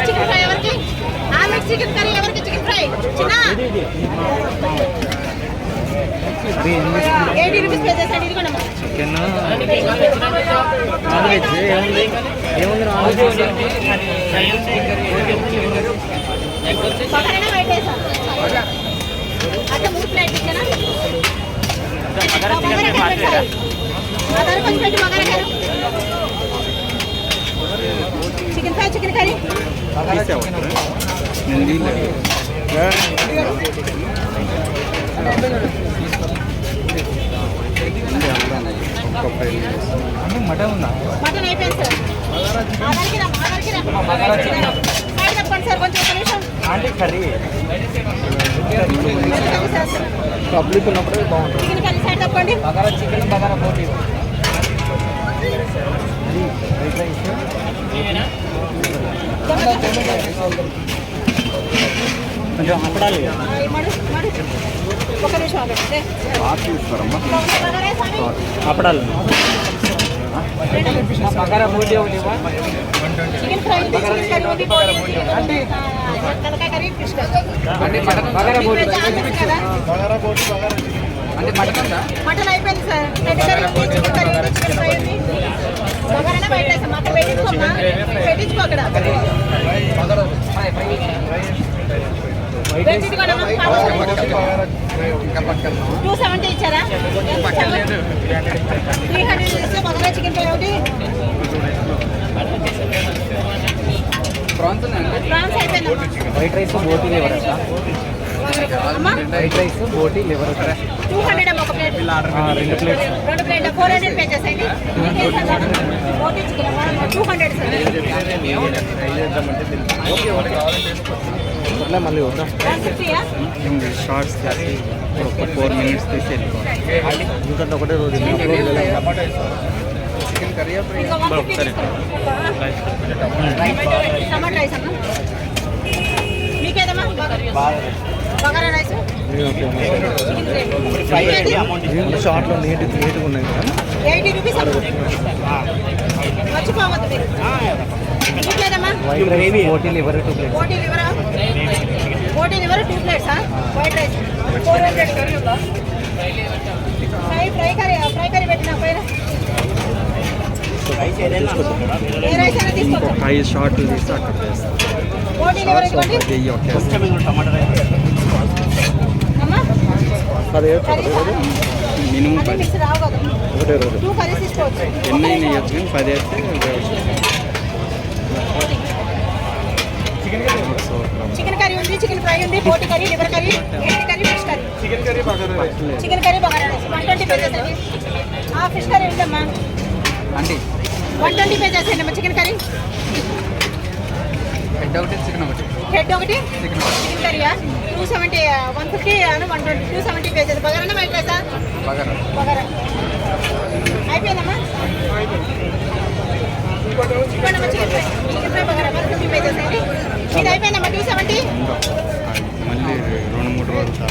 Chicken fry ఎవరికి ఆ chicken curry ఎవరికి చికెన్ ఫ్రై చిన్న ఎయిటీ రూపీస్ పే చేస్తాడు ఇదిగోండి అమ్మా. చికెన్ నాన్ వెజ్ ఏముంది ఏముంది నాన్ వెజ్ పక్కనే మూడు ప్లేట్ ఇచ్చానా బగారా కొంచెం పెట్టు, bagara chicken fry chicken curry mutton ఉందా మటన్ అయిపోయింది సార్ సార్ కొంచెం ఒక నిమిషం. పబ్లిక్ ఉన్నప్పుడే బాగుంటుంది. చికెన్ కర్రీ సైడ్ తప్పండి బగారా చికెన్ బగారా పోటీ కొంచెం అప్పడాలి ఆ, ఒక నిమిషం ఆగండి బగారా రైస్ అని. అప్పడాలు బగారా బగారా అంటే మటన్ మటన్ అయిపోయింది సార్ టూ సెవెంటీ ఇచ్చారా? త్రీ హండ్రెడ్ ఇస్తే బగారా చికెన్ ఫ్రై ఒకటి. ప్రాన్స్ అయిపోయింది white rice boti liver white rice boti liver two hundred అమ్మ ఒక ప్లేట్ రెండు ప్లేట్ ఫోర్ హండ్రెడ్ పే చేసేయండి చికెన్ టూ హండ్రెడ్ సార్. మళ్ళీ వద్దాం. షార్ట్స్ ఒక ఫోర్ మినిట్స్ తీసి వెళ్ళిపోవాలి. ఎందుకంటే ఒకటే రోజు ఇంకా టమాటా రైస్ అన్న? మీకేదమ్మా? బగారా రైస్ చికెన్ షార్ట్లో నీట్ నీట్గా ఉన్నాయి white rice boti liver? Two plates boti లివరా? Two ప్లేట్సా? White rice. Four hundred fry fry curry fry curry పెట్టిన పైన. రైస్ ఐదు షార్ట్లు తీసి అక్కడ ఇవ్వండి. కర్రీసా మినిమం పది. ఒకటే రోజు. ఎన్ని ఇవ్వచ్చు కానీ పది అయితే చికెన్ కర్రీ ఉంది చికెన్ ఫ్రై ఉంది boti curry liver curry eight curry fish curry. Chicken curry bagara rice one twenty pay చేసేయండి ఆ ఫిష్ కర్రీ ఉందమ్మా అంటే వన్ ట్వంటీ పే చేసేయండి అమ్మా చికెన్ కర్రీ? హెడ్ ఒకటి చికెన్ ఒకటి. హెడ్ ఒకటి. చికెన్ కర్రీయా? టూ సెవెంటీ వన్ ఫిఫ్టీ అను one twenty two seventy pay చేసి బగారా వైట్ రైసా బగారా అయిపోయిందమ్మా? ఇది అయిపోయిందమ్మా టూ సెవెంటీ మళ్ళీ రెండు మూడు రోజులు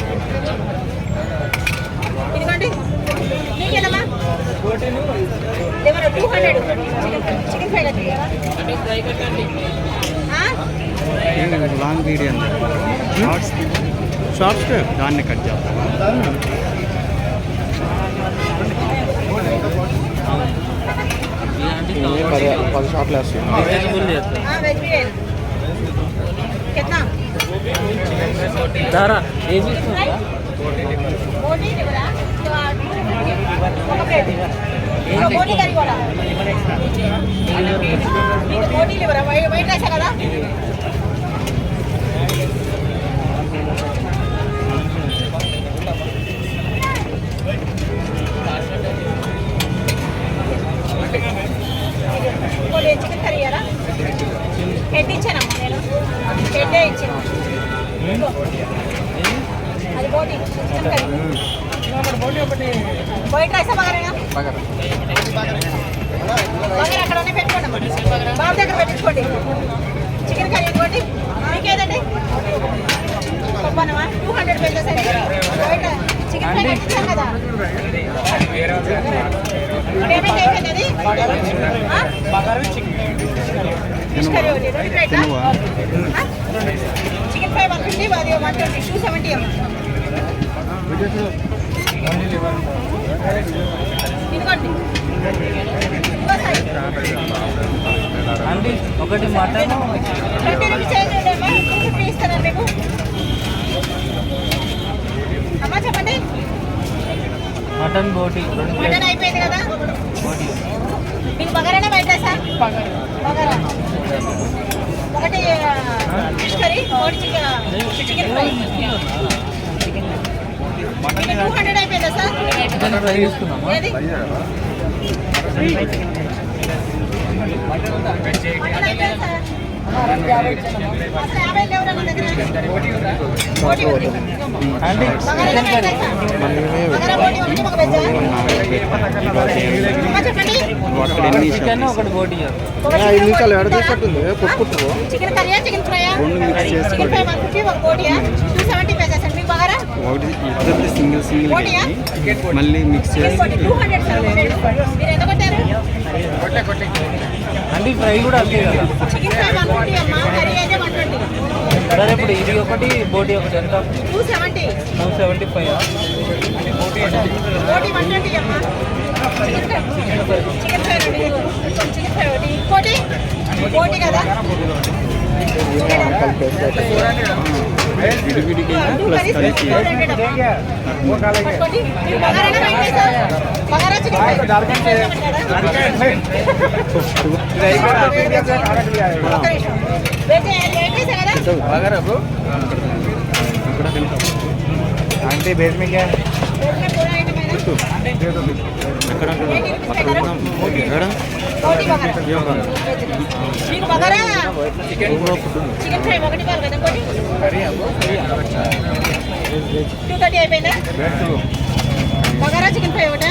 ఇదిగోండి. మీకేదమ్మా liver two hundred chicken fry long video shorts shorts దాన్ని కట్ చేస్తాం పది పది షార్ట్లు వేస్తాయి వెజ్ బిర్యానీ కిतना దారా వైట్ రైసా అక్కడనే పెట్టుకోండి అమ్మా బాబు దగ్గర పెట్టించుకోండి చికెన్ కర్రీ ఇవ్వండి మీకేదండి పప్పనమా two hundred white chicken fry కట్టించాం కదా పేమెంట్ అయిపోయింది అది ఫిష్ కర్రీ ఒకటి రెండు ప్లేటా చికెన్ ఫ్రై వన్ ఫిఫ్టీ అది వన్ ట్వంటీ టూ సెవెంటీ అమ్మ ఇదిగోండి ఇంకో సైడ్ అండి ఒకటి మటన్ ట్వంటీ రూపీస్ చేయండి అమ్మా. టూ ఫిఫ్టీ ఇస్తాను మీకు? అమ్మా చెప్పండి. మటన్ బోటి మటన్ అయిపోయింది కదా? బోటి మీకు బగారానే బయట సార్? బగారా. ఒకటి ఫిష్ కర్రీ ఒకటి చికెన్ చికెన్ ఫ్రై. మీకు టూ హండ్రెడ్ అయిపోయిందా సార్? ఏది? మటన్ అయిపోయింది సార్? ఐదు నిమిషాలు ఎడ తీసుకుంటుంది chicken chicken chicken fry one fifty ఒక టూ సెవెంటీ బగారా ఒకటి ఇద్దరిది సింగిల్ సింగిల్ మళ్ళీ మిక్స్ చేసి బోటి టూ హండ్రెడ్ సార్ హండ్రెడ్ మీరు ఎంత కొట్టారు అండి ఫ్రై కూడా అంతే కదా. చికెన్ సరే ఇప్పుడు ఇది ఒకటి బోటి ఒకటి ఎంత? Two seventy. Five? Chicken chicken chicken బోటి? కదా. విడివిడికి టూ ప్లస్ కర్రీస్ కలిపి ఫోర్ హండ్రెడ్ అమ్మా పట్టుకోండి మీరు బగారానే బయట సార్ బగారా చికెన్ ఫ్రై ఒక్క నిమిషం కదా ఒకటి బగారా చికెన్ ఫ్రై ఒకటి టూ థర్టీ అయిపోయిందా? బగారా చికెన్ ఫ్రై ఒకటా?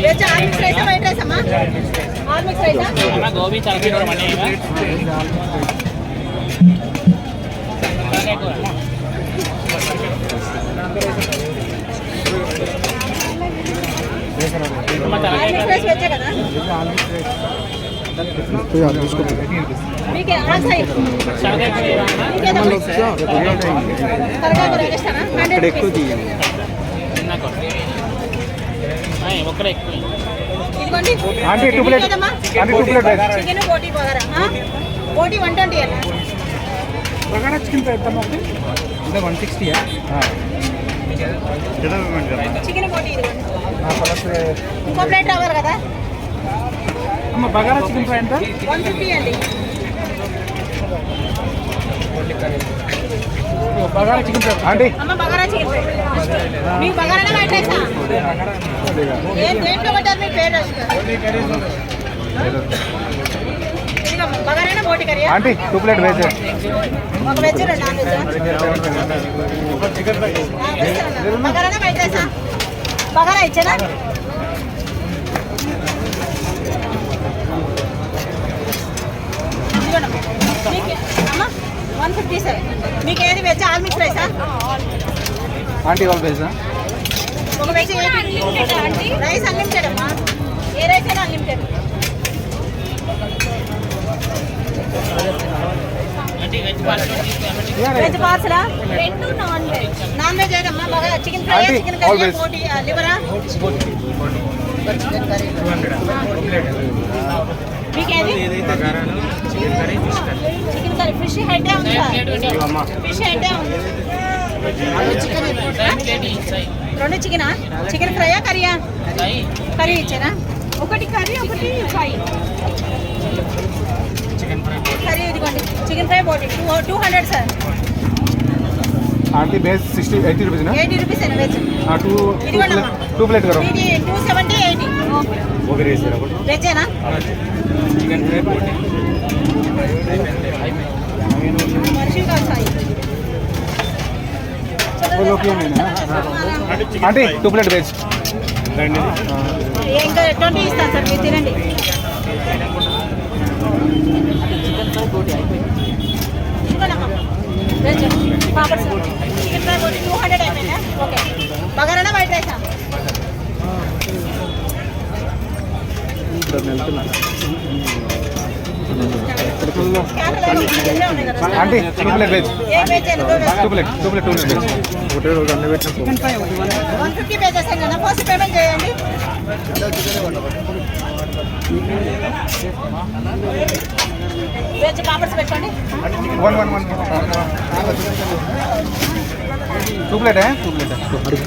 వెజ్ ఆల్ మిక్స్ రైసా వైట్ రైస్ అమ్మా? ఆల్ మిక్స్ రైసా గోబీ తలకాయ మనీ ఆల్ మిక్స్ రైస్ వెజ్జే కదా మీకే ఆల్ సైడ్ మీకేదో తరగా వేస్తానా అక్కడ హండ్రెడ్ ఎక్కువ తీయండి. ఒక్కడే ఎక్కువ aunty, two plate. Aunty, two plate. Chicken బోటి బగారా? బోటి అన్న? చికెన్ చికెన్ ఇంకో ప్లేట్ రావాలి కదా? అమ్మ బగారా చికెన్ ఫ్రై ఎంత? వన్ ఫిఫ్టీ అండి. Bagara chicken fry. ఆంటీ. అమ్మ బగారా చికెన్ ఫ్రై. మీకు బగారానే రైసా ఏం దేంట్లో పడ్డారు మీ పేరు ఇదిగో బగారానే బోటి curry aunty two plate veg veg bagara one fifty sir మీకు ఏది వెజ్ ఆల్ మిక్స్ రైసా ఆంటీ వాళ్ళు వేసా ఒక వెజ్ రైస్ అన్లిమిటెడ్ అమ్మా. ఏ రైస్ అయినా అన్లిమిటెడ్ వెజ్ పార్సలా రెండు నాన్ వెజ్ నాన్ వెజ్ ఏదమ్మా బాగా చికెన్ ఫ్రై చికెన్ కర్రీ. బోటి లివరా మీకేది? చికెన్ కర్రీ ఫిష్ హెడ్ ఉంది? ఫిష్ హెడ్ ఉంది. రెండు చికెనా చికెన్ ఫ్రైయా కర్రీయా కర్రీ ఇచ్చారా? ఒకటి కర్రీ ఒకటి ఫ్రై ఇదిగోండి. చికెన్ ఫ్రై బోటి two two hundred sir. Aunty base sixty eighty rupees eighty rupees అండి వెజ్. టూ ప్లేట్ కరో ఇది టూ సెవెంటీ ఎయిటీ. ఓకే. రేసారా వెజ్జేనా? మనిషి కాదు Sai. Aunty two plate veg. ఇంకా ట్వంటీ ఇస్తాను సార్. మీరు తినండి. బోటి two plate veg two plate two plate two plate veg ఒకటే రోజు అన్ని పెట్టిన ఫిఫ్టీ పే చేస్తాను కదా ఫస్ట్ పేమెంట్ చేయండి two plate two plate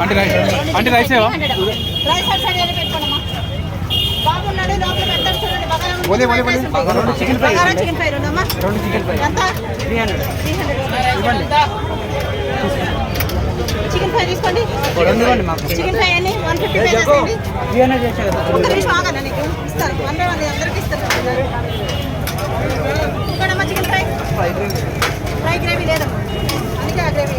aunty rice aunty rice ఏవా రైస్ సైడ్ సైడ్ వెళ్ళి పెట్టుకోండమ్మా బాగున్నాడు లోపల పెడతారు బోలే, బోలే, బోలే. రెండు chicken fry. Bagara chicken fry రెండమ్మా రెండు చికెన్ ఫ్రై. ఎంత? Three hundred. చికెన్ ఫ్రై తీసుకోండి. చికెన్ ఫ్రై అని వన్ ఫిఫ్టీ పేజెస్ అండి ఒక నిమిషం ఆగనా నీకు ఇస్తాను వన్ బై వన్ అందరికి ఇస్తాను ఇంకోటమ్మా చికెన్ ఫ్రై. Fry gravy. లేదమ్మా. అందుకే ఆ గ్రేవీ